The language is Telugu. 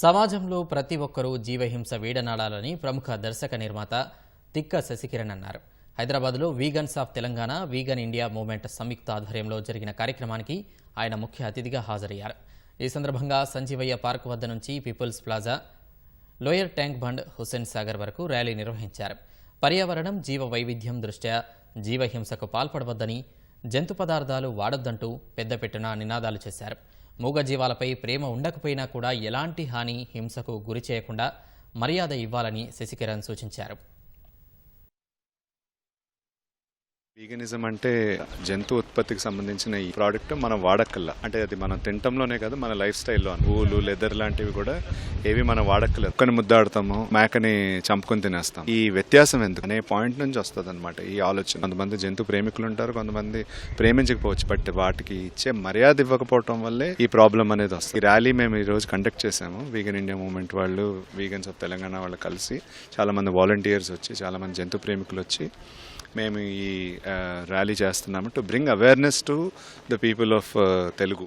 సమాజంలో ప్రతి ఒక్కరూ జీవహింస వీడనాడాలని ప్రముఖ దర్శక నిర్మాత తిక్క శశికిరణ్ అన్నారు. హైదరాబాద్లో vegans of Telangana vegan India movement సంయుక్త ఆధ్వర్యంలో జరిగిన కార్యక్రమానికి ఆయన ముఖ్య అతిథిగా హాజరయ్యారు. ఈ సందర్భంగా సంజీవయ్య పార్క్ వద్ద నుంచి people's plaza lower tank bund Hussain Sagar వరకు ర్యాలీ నిర్వహించారు. పర్యావరణం జీవ వైవిధ్యం దృష్ట్యా జీవహింసకు పాల్పడవద్దని జంతు పదార్థాలు వాడొద్దంటూ పెద్దపెట్టున నినాదాలు చేశారు. మూగజీవాలపై ప్రేమ ఉండకపోయినా కూడా ఎలాంటి హాని హింసకు గురి చేయకుండా మర్యాద ఇవ్వాలని శశికిరణ్ సూచించారు. వీగనిజం అంటే జంతు ఉత్పత్తికి సంబంధించిన ఈ ప్రోడక్ట్ మనం వాడక్కల్లా. అంటే అది మనం తినటంలోనే కాదు మన లైఫ్ స్టైల్లో పూలు లెదర్ లాంటివి కూడా ఏవి మనం వాడక్కలేదు ఒక్కని ముద్దాడతాము మేకని చంపుకొని తినేస్తాం. ఈ వ్యత్యాసం ఎందుకు? అనే పాయింట్ నుంచి వస్తుంది అనమాట ఈ ఆలోచన. కొంతమంది జంతు ప్రేమికులు ఉంటారు కొంతమంది ప్రేమించకపోవచ్చు బట్ వాటికి ఇచ్చే మర్యాద ఇవ్వకపోవటం వల్లే ఈ ప్రాబ్లం అనేది వస్తుంది. ఈ ర్యాలీ మేము ఈ రోజు కండక్ట్ చేసాము వీగన్ ఇండియా మూవ్మెంట్ వాళ్ళు వీగన్స్ ఆఫ్ తెలంగాణ వాళ్ళు కలిసి చాలా మంది వాలంటీర్స్ వచ్చి చాలా మంది జంతు ప్రేమికులు వచ్చి మేము ఈ ర్యాలీ చేస్తున్నాము to bring awareness to the people of Telugu.